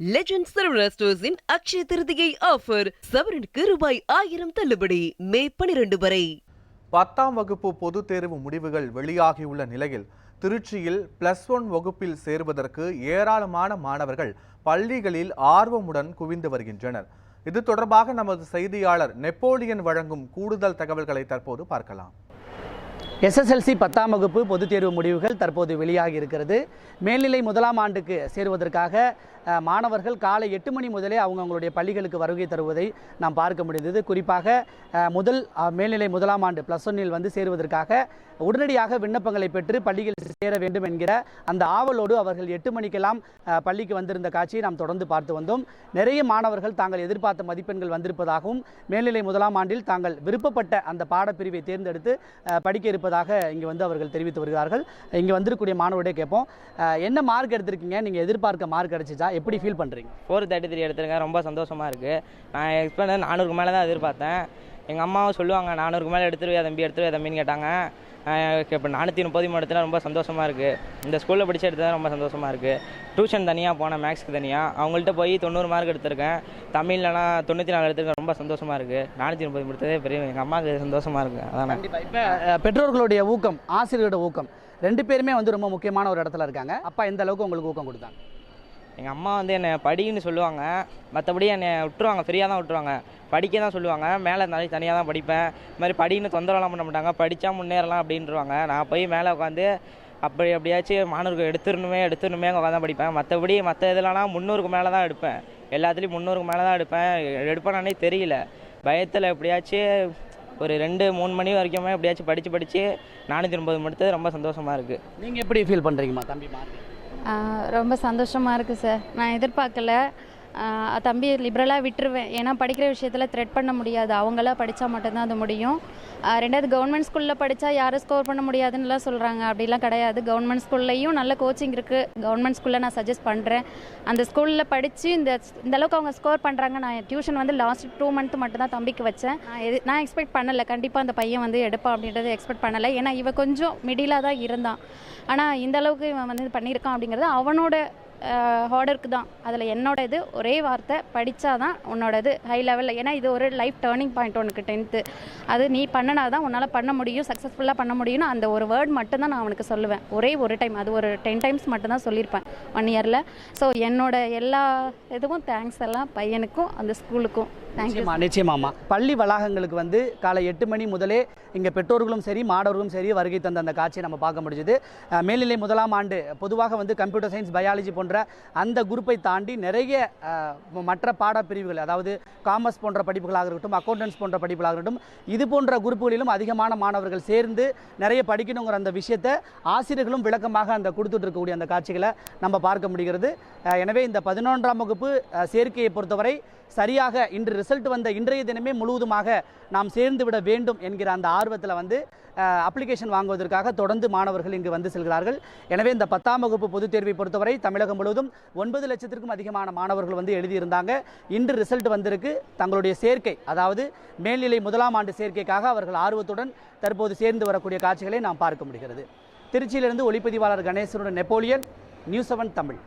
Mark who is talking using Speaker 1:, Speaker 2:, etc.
Speaker 1: Legend Saravana ஸ்டோர்ஸின் Akshaya Tritiya offer சவரனுக்கு ரூபாய் ஆயிரம் தள்ளுபடி. மே பனிரெண்டு வரை.
Speaker 2: பத்தாம் வகுப்பு பொதுத் தேர்வு முடிவுகள் வெளியாகியுள்ள நிலையில் திருச்சியில் பிளஸ் ஒன் வகுப்பில் சேருவதற்கு ஏராளமான மாணவர்கள் பள்ளிகளில் ஆர்வமுடன் குவிந்து வருகின்றனர். இது தொடர்பாக நமது செய்தியாளர் நெப்போலியன் வழங்கும் கூடுதல் தகவல்களை தற்போது பார்க்கலாம்.
Speaker 3: எஸ்எஸ்எல்சி பத்தாம் வகுப்பு பொதுத் தேர்வு முடிவுகள் தற்போது வெளியாகி இருக்கிறது. மேல்நிலை முதலாம் ஆண்டுக்கு சேருவதற்காக மாணவர்கள் காலை எட்டு மணி முதலே அவங்கவுங்களுடைய பள்ளிகளுக்கு வருகை தருவதை நாம் பார்க்க முடிந்தது. குறிப்பாக முதல் மேல்நிலை முதலாம் ஆண்டு ப்ளஸ் ஒன்னில் வந்து சேருவதற்காக உடனடியாக விண்ணப்பங்களை பெற்று பள்ளியில் சேர வேண்டும் என்கிற அந்த ஆவலோடு அவர்கள் எட்டு மணிக்கெல்லாம் பள்ளிக்கு வந்திருந்த காட்சியை நாம் தொடர்ந்து பார்த்து வந்தோம். நிறைய மாணவர்கள் தாங்கள் எதிர்பார்த்த மதிப்பெண்கள் வந்திருப்பதாகவும் மேல்நிலை முதலாம் ஆண்டில் தாங்கள் விருப்பப்பட்ட அந்த பாடப்பிரிவை தேர்ந்தெடுத்து படிக்க இருப்பது இருப்பதாக இங்கே வந்து அவர்கள் தெரிவித்து வருகிறார்கள். இங்கே வந்திருக்கக்கூடிய மாணவர்களே கேட்போம். என்ன மார்க் எடுத்திருக்கீங்க? நீங்கள் எதிர்பார்க்க மார்க் கிடச்சிச்சா? எப்படி ஃபீல் பண்ணுறீங்க
Speaker 4: ஃபோர் தேர்ட்டி த்ரீ எடுத்திருக்கேன். ரொம்ப சந்தோஷமாக இருக்குது நான் எக்ஸ்பெக்ட் நானூறுக்கு மேலே தான் எதிர்பார்த்தேன். எங்கள் அம்மாவும் சொல்லுவாங்க நானூறுக்கு மேலே எடுத்துருவே தம்பி எடுத்துருவே தம்பின்னு கேட்டாங்க. இப்போ நானூற்றி முப்பது எடுத்தா ரொம்ப சந்தோஷமாக இருக்குது இந்த ஸ்கூலில் படித்து எடுத்தது ரொம்ப சந்தோஷமாக இருக்குது டியூஷன் தனியாக போனேன் மேக்ஸ்க்கு தனியாக அவங்கள்ட்ட போய் தொண்ணூறு மார்க் எடுத்திருக்கேன். தமிழ்லனா தொண்ணூற்றி நாலு எடுத்திருக்கேன் ரொம்ப சந்தோஷமாக இருக்குது நானூற்றி முப்பது எடுத்ததே பெரிய எங்கள் அம்மாவுக்கு சந்தோஷமாக இருக்குது அதான்.
Speaker 3: இப்போ பெற்றோர்களுடைய ஊக்கம் ஆசிரியர்களோட ஊக்கம் ரெண்டு பேருமே வந்து ரொம்ப முக்கியமான ஒரு இடத்துல இருக்காங்க. அப்பா எந்த அளவுக்கு உங்களுக்கு ஊக்கம் கொடுத்தாங்க?
Speaker 4: எங்கள் அம்மா வந்து என்னை படின்னு சொல்லுவாங்க. மற்றபடி என்னை விட்டுருவாங்க ஃப்ரீயாக தான் விட்டுருவாங்க. படிக்க தான் சொல்லுவாங்க. மேலே நிறைய தனியாக தான் படிப்பேன். இது மாதிரி படின்னு தொந்தரவுலாம் பண்ண மாட்டாங்க. படித்தா முன்னேறலாம் அப்படின்றவாங்க. நான் போய் மேலே உட்காந்து அப்படி எப்படியாச்சும் மாணவர்கள் எடுத்துடணுமே எடுத்துடணுமே உட்காந்து தான் படிப்பேன். மற்றபடி மற்ற இதெல்லாம் முந்நூறுக்கு மேலே தான் எடுப்பேன். எல்லாத்துலேயும் முந்நூறுக்கு மேலே தான் எடுப்பேன். எடுப்பேனானே தெரியல. பயத்தில் எப்படியாச்சும் ஒரு ரெண்டு மூணு மணி வரைக்குமே எப்படியாச்சும் படித்து படித்து நானூற்றி ஒன்பது முடித்தது ரொம்ப சந்தோஷமாக இருக்குது
Speaker 3: நீங்கள் எப்படி ஃபீல் பண்ணுறீங்கம்மா தம்பி மார்க்?
Speaker 5: ரொம்ப சந்தோஷமாக இருக்குது சார் நான் எதிர்பார்க்கல. தம்பி லிபரலாக விட்டுருவேன். ஏன்னா படிக்கிற விஷயத்தில் த்ரெட் பண்ண முடியாது. அவங்களா படித்தா மட்டும்தான் அது முடியும். ரெண்டாவது கவர்மெண்ட் ஸ்கூலில் படித்தா யாரும் ஸ்கோர் பண்ண முடியாதுன்னுலாம் சொல்கிறாங்க அப்படிலாம் கிடையாது. கவர்மெண்ட் ஸ்கூல்லையும் நல்ல கோச்சிங் இருக்குது கவர்மெண்ட் ஸ்கூலில் நான் சஜஸ்ட் பண்ணுறேன் அந்த ஸ்கூலில் படித்து இந்த இந்த அளவுக்கு அவங்க ஸ்கோர் பண்ணுறாங்க நான் டியூஷன் வந்து லாஸ்ட் டூ மந்த் மட்டும் தான் தம்பிக்கு வச்சேன். நான் எது நான் எக்ஸ்பெக்ட் பண்ணலை. கண்டிப்பாக அந்த பையன் வந்து எடுப்பான் அப்படின்றத எக்ஸ்பெக்ட் பண்ணலை. ஏன்னா இவன் கொஞ்சம் மிடிலாக தான் இருந்தான். ஆனால் இந்த அளவுக்கு இவன் வந்து பண்ணியிருக்கான் அப்படிங்கிறது அவனோட ஹார்டருக்கு தான். அதில் என்னோட இது ஒரே வார்த்தை படித்தாதான் உன்னோட இது ஹை லெவலில் ஏன்னா இது ஒரு லைஃப் டேர்னிங் பாயிண்ட் உனக்கு டென்த்து அது நீ பண்ணினா தான் உன்னால் பண்ண முடியும் சக்ஸஸ்ஃபுல்லாக பண்ண முடியும்னு அந்த ஒரு வேர்ட் மட்டும்தான் நான் அவனுக்கு சொல்லுவேன். ஒரே ஒரு டைம் அது ஒரு டென் டைம்ஸ் மட்டும்தான் சொல்லியிருப்பேன் ஒன் இயரில் ஸோ என்னோட எல்லா இதுவும் தேங்க்ஸ் எல்லாம் பையனுக்கும் அந்த ஸ்கூலுக்கும்
Speaker 3: நிச்சயமா நிச்சயமாம்மா. பள்ளி வளாகங்களுக்கு வந்து காலை எட்டு மணி முதலே இங்கே பெற்றோர்களும் சரி மாணவர்களும் சரி வருகை தந்த அந்த காட்சியை நம்ம பார்க்க முடிஞ்சுது. மேல்நிலை முதலாம் ஆண்டு பொதுவாக வந்து கம்ப்யூட்டர் சயின்ஸ் பயாலஜி போன்ற அந்த குரூப்பை தாண்டி நிறைய மற்ற பாடப்பிரிவுகள் அதாவது காமர்ஸ் போன்ற படிப்புகளாக இருக்கட்டும் அக்கௌண்டன்ஸ் போன்ற படிப்புகளாக இருக்கட்டும் இது போன்ற குரூப்புகளிலும் அதிகமான மாணவர்கள் சேர்ந்து நிறைய படிக்கணுங்கிற அந்த விஷயத்தை ஆசிரியர்களும் விளக்கமாக அந்த கொடுத்துட்டு இருக்கக்கூடிய அந்த காட்சிகளை நம்ம பார்க்க முடிகிறது. எனவே இந்த பதினொன்றாம் வகுப்பு சேர்க்கையை பொறுத்தவரை சரியாக இன்று ரிசல்ட் வந்த இன்றைய தினமே முழுவதுமாக நாம் சேர்ந்து விட வேண்டும் என்கிற அந்த ஆர்வத்தில் வந்து அப்ளிகேஷன் வாங்குவதற்காக தொடர்ந்து மாணவர்கள் இங்கு வந்து செல்கிறார்கள். எனவே இந்த பத்தாம் வகுப்பு பொதுத் தேர்வை பொறுத்தவரை தமிழகம் தமிழகம் முழுவதும் ஒன்பது லட்சத்திற்கும் அதிகமான மாணவர்கள் வந்து எழுதியிருந்தாங்க. இன்று ரிசல்ட் வந்திருக்கு. தங்களுடைய சேர்க்கை அதாவது மேல்நிலை முதலாம் ஆண்டு சேர்க்கைக்காக அவர்கள் ஆர்வத்துடன் தற்போது சேர்ந்து வரக்கூடிய காட்சிகளை நாம் பார்க்க முடிகிறது. திருச்சியிலிருந்து ஒளிப்பதிவாளர் கணேசனுடன் நெப்போலியன் நியூஸ் செவன் தமிழ்.